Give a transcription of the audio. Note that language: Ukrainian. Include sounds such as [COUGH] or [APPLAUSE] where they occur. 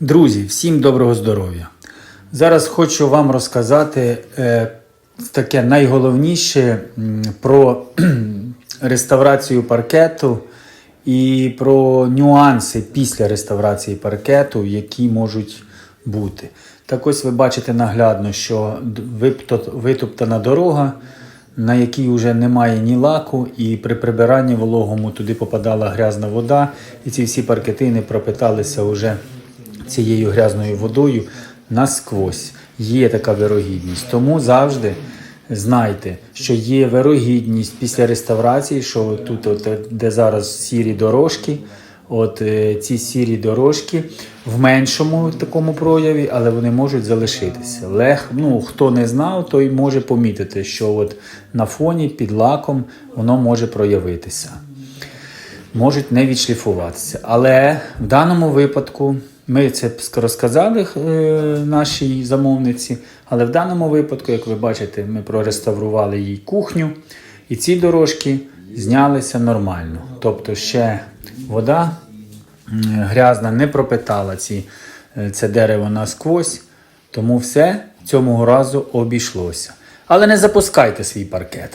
Друзі, всім доброго здоров'я! Зараз хочу вам розказати е, таке найголовніше про [CLEARS THROAT] реставрацію паркету і про нюанси після реставрації паркету, які можуть бути. Так ось ви бачите наглядно, що витоптана дорога, на якій вже немає ні лаку, і при прибиранні вологому туди попадала грязна вода, і ці всі паркетини пропиталися вже цією грязною водою насквозь. Є така вирогідність. Тому завжди знайте, що є вирогідність після реставрації, що тут, от, де зараз сірі дорожки, от е, ці сірі дорожки в меншому такому прояві, але вони можуть залишитися. Лег, ну, хто не знав, той може помітити, що от на фоні під лаком воно може проявитися можуть не відшліфуватися. Але в даному випадку ми це розказали е, нашій замовниці. Але в даному випадку, як ви бачите, ми прореставрували їй кухню, і ці дорожки знялися нормально. Тобто ще вода грязна не пропитала ці, е, це дерево насквозь, тому все цього разу обійшлося. Але не запускайте свій паркет.